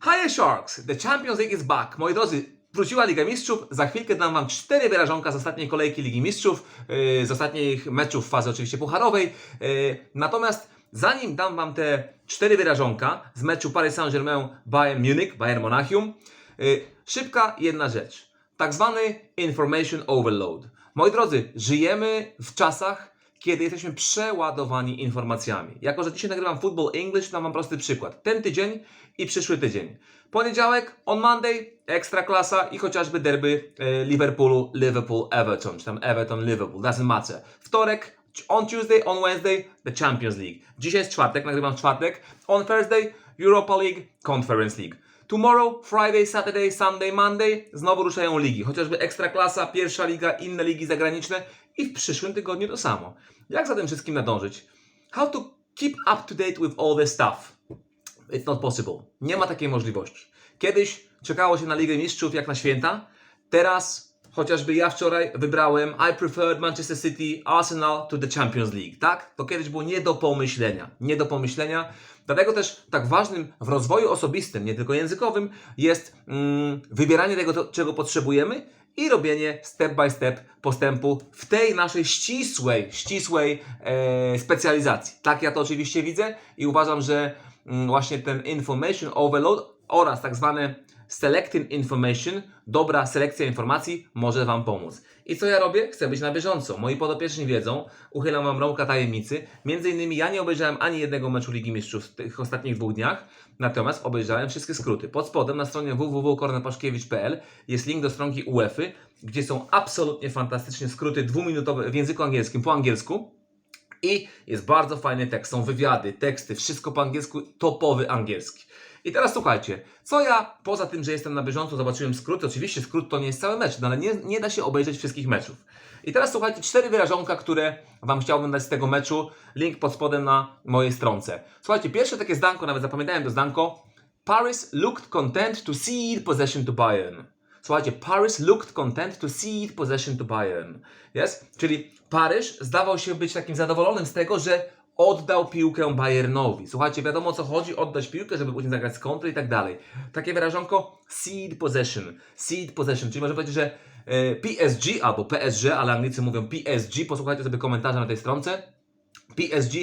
Hi Sharks! The Champions League is back. Moi drodzy, wróciła Liga Mistrzów. Za chwilkę dam Wam cztery wyrażonka z ostatniej kolejki Ligi Mistrzów, yy, z ostatnich meczów fazy oczywiście pucharowej. Yy, natomiast zanim dam Wam te cztery wyrażonka z meczu Paris Saint-Germain Bayern Munich, Bayern Monachium, yy, szybka jedna rzecz. Tak zwany information overload. Moi drodzy, żyjemy w czasach, kiedy jesteśmy przeładowani informacjami. Jako, że dzisiaj nagrywam Football English, dam Wam prosty przykład. Ten tydzień i przyszły tydzień. Poniedziałek, on Monday, ekstra klasa i chociażby derby e, Liverpoolu, Liverpool, Everton, czy tam Everton, Liverpool, doesn't matter. Wtorek, on Tuesday, on Wednesday, the Champions League. Dzisiaj jest czwartek, nagrywam czwartek. On Thursday, Europa League, Conference League. Tomorrow, Friday, Saturday, Sunday, Monday znowu ruszają ligi. Chociażby Ekstraklasa, pierwsza liga, inne ligi zagraniczne i w przyszłym tygodniu to samo. Jak za tym wszystkim nadążyć? How to keep up to date with all this stuff? It's not possible. Nie ma takiej możliwości. Kiedyś czekało się na Ligę Mistrzów jak na święta. Teraz, chociażby ja wczoraj wybrałem I preferred Manchester City, Arsenal to the Champions League. Tak? To kiedyś było nie do pomyślenia. Nie do pomyślenia. Dlatego też tak ważnym w rozwoju osobistym, nie tylko językowym, jest mm, wybieranie tego, czego potrzebujemy i robienie step by step postępu w tej naszej ścisłej, ścisłej e, specjalizacji. Tak ja to oczywiście widzę i uważam, że mm, właśnie ten information overload oraz tak zwane selecting information, dobra selekcja informacji może Wam pomóc. I co ja robię? Chcę być na bieżąco. Moi podopieczni wiedzą, uchylam Wam rąbka tajemnicy. Między innymi ja nie obejrzałem ani jednego meczu Ligi Mistrzów w tych ostatnich dwóch dniach, natomiast obejrzałem wszystkie skróty. Pod spodem na stronie www.kornepaszkiewicz.pl jest link do stronki UEFA, gdzie są absolutnie fantastyczne skróty dwuminutowe w języku angielskim, po angielsku. I jest bardzo fajny tekst, są wywiady, teksty, wszystko po angielsku, topowy angielski. I teraz słuchajcie, co ja, poza tym, że jestem na bieżąco, zobaczyłem skrót, oczywiście skrót to nie jest cały mecz, no ale nie, nie da się obejrzeć wszystkich meczów. I teraz słuchajcie, cztery wyrażonka, które Wam chciałbym dać z tego meczu, link pod spodem na mojej stronce. Słuchajcie, pierwsze takie zdanko, nawet zapamiętałem to zdanko, Paris looked content to cede possession to Bayern. Słuchajcie, Paris looked content to cede possession to Bayern. Yes? Czyli Paryż zdawał się być takim zadowolonym z tego, że oddał piłkę Bayernowi. Słuchajcie, wiadomo o co chodzi, oddać piłkę, żeby później zagrać z kontry i tak dalej. Takie wyrażonko seed possession. Seed possession, czyli może powiedzieć, że e, PSG albo PSG, ale Anglicy mówią PSG, posłuchajcie sobie komentarza na tej stronce. PSG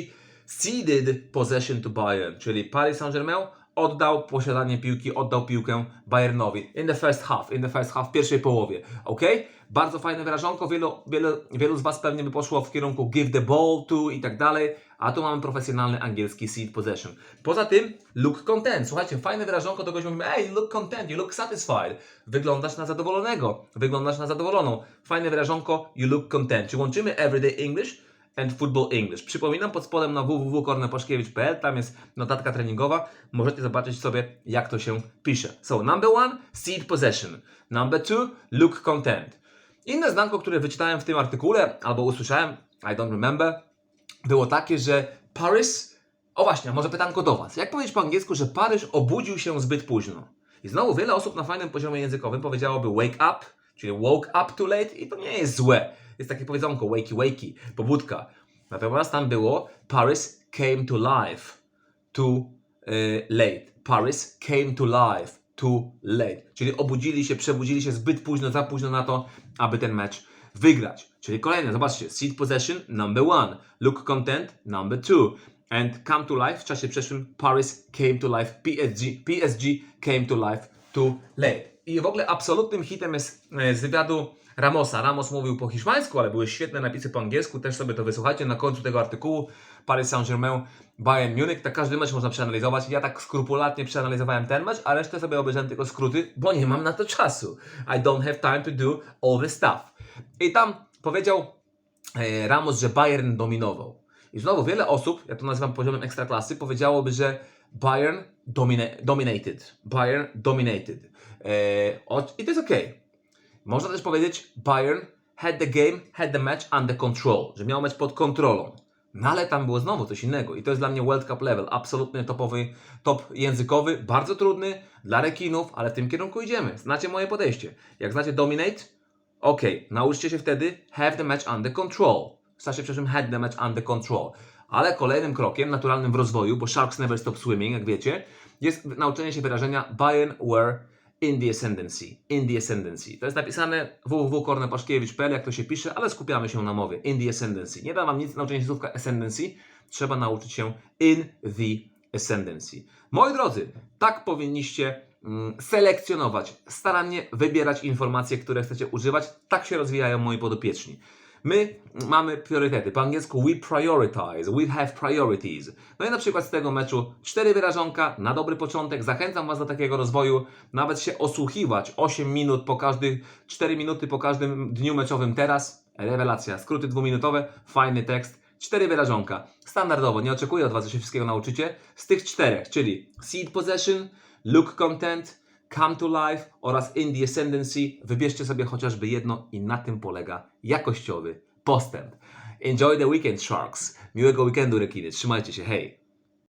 ceded possession to Bayern, czyli Paris Saint-Germain oddał posiadanie piłki, oddał piłkę Bayernowi. In the first half, in the first half, w pierwszej połowie. Ok? Bardzo fajne wyrażonko, wielu, wielu, wielu z Was pewnie by poszło w kierunku give the ball to i tak dalej, a tu mamy profesjonalny angielski seed possession. Poza tym, look content. Słuchajcie, fajne wyrażonko, to goś mówimy, hey, you look content, you look satisfied. Wyglądasz na zadowolonego, wyglądasz na zadowoloną. Fajne wyrażonko, you look content. Czy łączymy everyday English and Football English. Przypominam pod spodem na www.kornepaszkiewicz.pl, tam jest notatka treningowa, możecie zobaczyć sobie jak to się pisze. So, number one, seed possession. Number two, look content. Inne zdanko, które wyczytałem w tym artykule, albo usłyszałem, I don't remember, było takie, że Paris, o właśnie, może pytanko do Was. Jak powiedzieć po angielsku, że Paryż obudził się zbyt późno? I znowu wiele osób na fajnym poziomie językowym powiedziałoby wake up, czyli woke up too late i to nie jest złe. Jest takie powiedzonko, wakey wakey, pobudka. Natomiast tam było Paris came to life too y, late. Paris came to life too late. Czyli obudzili się, przebudzili się zbyt późno, za późno na to, aby ten mecz wygrać. Czyli kolejne, zobaczcie, seed possession number one, look content number two. And come to life w czasie przeszłym Paris came to life, PSG, PSG came to life too late. I w ogóle absolutnym hitem jest e, z wywiadu Ramosa. Ramos mówił po hiszpańsku, ale były świetne napisy po angielsku, też sobie to wysłuchajcie na końcu tego artykułu. Paris Saint-Germain, Bayern Munich, tak każdy mecz można przeanalizować. Ja tak skrupulatnie przeanalizowałem ten mecz, a resztę sobie obejrzałem tylko skróty, bo nie mam na to czasu. I don't have time to do all this stuff. I tam powiedział e, Ramos, że Bayern dominował. I znowu wiele osób, ja to nazywam poziomem ekstraklasy, powiedziałoby, że Bayern domina dominated. Bayern dominated. E, o- I to jest ok. Można też powiedzieć Bayern had the game, had the match under control, że miał mecz pod kontrolą. No ale tam było znowu coś innego i to jest dla mnie World Cup level, absolutnie topowy, top językowy, bardzo trudny dla rekinów, ale w tym kierunku idziemy. Znacie moje podejście. Jak znacie dominate, ok, nauczcie się wtedy have the match under control. W czasie przeszłym had the match under control. Ale kolejnym krokiem, naturalnym w rozwoju, bo sharks never stop swimming, jak wiecie, jest nauczenie się wyrażenia wear in the ascendancy. In the ascendancy. To jest napisane www.kornepaszkiewicz.pl, jak to się pisze, ale skupiamy się na mowie. In the ascendancy. Nie da wam nic nauczenia się słówka ascendancy. Trzeba nauczyć się in the ascendancy. Moi drodzy, tak powinniście mm, selekcjonować, starannie wybierać informacje, które chcecie używać. Tak się rozwijają moi podopieczni. My mamy priorytety. Po angielsku we prioritize, we have priorities. No i na przykład z tego meczu cztery wyrażonka na dobry początek. Zachęcam Was do takiego rozwoju. Nawet się osłuchiwać 8 minut po każdych, 4 minuty po każdym dniu meczowym teraz. Rewelacja. Skróty dwuminutowe, fajny tekst. Cztery wyrażonka. Standardowo, nie oczekuję od Was, że się wszystkiego nauczycie. Z tych czterech, czyli seed possession, look content, come to life oraz in the ascendancy, wybierzcie sobie chociażby jedno i na tym polega jakościowy postęp. Enjoy the weekend, Sharks. Miłego weekendu, rekiny. Trzymajcie się, hej!